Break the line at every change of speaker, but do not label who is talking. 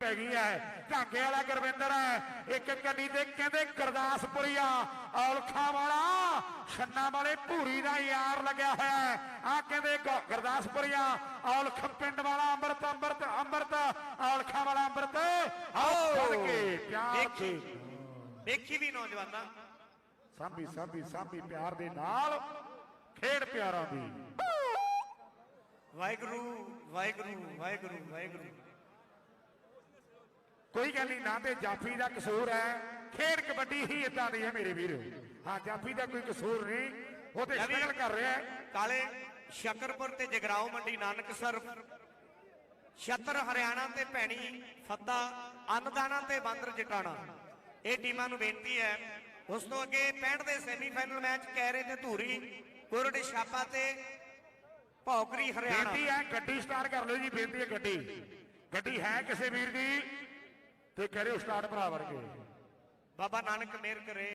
ਗਈ ਹੈ। ਢਾਂਗੇ ਵਾਲਾ ਗੁਰਵਿੰਦਰ ਹੈ। ਇੱਕ ਕੰਨੀ ਤੇ ਕਹਿੰਦੇ ਗੁਰਦਾਸਪੁਰੀਆ ਔਲਖਾਂ ਵਾਲਾ ਛੰਨਾ ਵਾਲੇ ਭੂਰੀ ਦਾ ਯਾਰ ਲੱਗਿਆ ਹੋਇਆ ਆ ਕਹਿੰਦੇ ਗੁਰਦਾਸਪੁਰੀਆ ਔਲਖ ਪਿੰਡ ਵਾਲਾ ਅੰਮ੍ਰਿਤ ਅੰਮ੍ਰਿਤ ਅੰਮ੍ਰਿਤ ਔਲਖਾਂ ਵਾਲਾ ਅੰਮ੍ਰਿਤ। ਆਓ ਫੜ ਕੇ ਪਿਆਰ
ਦੇਖੀ।
ਦੇ
ਦੇਖੀ ਵੀ ਨੌਜਵਾਨਾਂ।
ਸਾਂਭੀ ਸਾਂਭੀ ਸਾਂਭੀ ਪਿਆਰ ਦੇ ਨਾਲ। ਖੇਡ ਪਿਆਰਾਂ ਦੀ।
ਵਾਹਿਗੁਰੂ ਵਾਹਿਗੁਰੂ ਵਾਹਿਗੁਰੂ ਵਾਹਿਗੁਰੂ।
ਕੋਈ ਗੱਲ ਨਹੀਂ ਨਾ ਤੇ ਜਾਫੀ ਦਾ ਕਸੂਰ ਹੈ। ਖੇਡ ਕਬੱਡੀ ਹੀ ਇਦਾਂ ਦੀ ਹੈ ਮੇਰੇ ਵੀਰ। ਹਾਂ ਜਾਫੀ ਦਾ ਕੋਈ ਕਸੂਰ ਨਹੀਂ। ਉਹ ਤੇ
ਲੈ ਵੀ-
ਸਟਰਗਲ ਕਰ ਰਿਹਾ ਹੈ।
ਕਾਲੇ ਸ਼ਕਰਪੁਰ ਤੇ ਜਗਰਾਉ ਮੰਡੀ ਨਾਨਕਸਰ ਛਤਰ ਹਰਿਆਣਾ ਤੇ ਭੈਣੀ ਫੱਤਾ ਅੰਨਦਾਨਾ ਤੇ ਬਾਂਦਰ ਜਟਾਣਾ। ਇਹ ਟੀਮਾਂ ਨੂੰ ਬੇਨਤੀ ਹੈ ਉਸ ਤੋਂ ਅੱਗੇ 65 ਦੇ ਸੈਮੀਫਾਈਨਲ ਮੈਚ ਕੈਰੇ ਤੇ ਧੂਰੀ ਕੁਰੜ ਛਾਪਾ ਤੇ ਭੌਕਰੀ ਹਰਿਆਣਾ।
ਬੇਨਤੀ ਹੈ ਗੱਡੀ ਸਟਾਰਟ ਕਰ ਲਓ ਜੀ ਬੇਨਤੀ ਹੈ ਗੱਡੀ। ਗੱਡੀ ਹੈ ਕਿਸੇ ਵੀਰ ਦੀ। ਤੇ ਕਹਿ ਰਹੇ ਹੋ ਸਟਾਰਟ ਭਰਾ ਵਰਗੇ।
ਬਾਬਾ ਨਾਨਕ ਮੇਰ ਕਰੇ।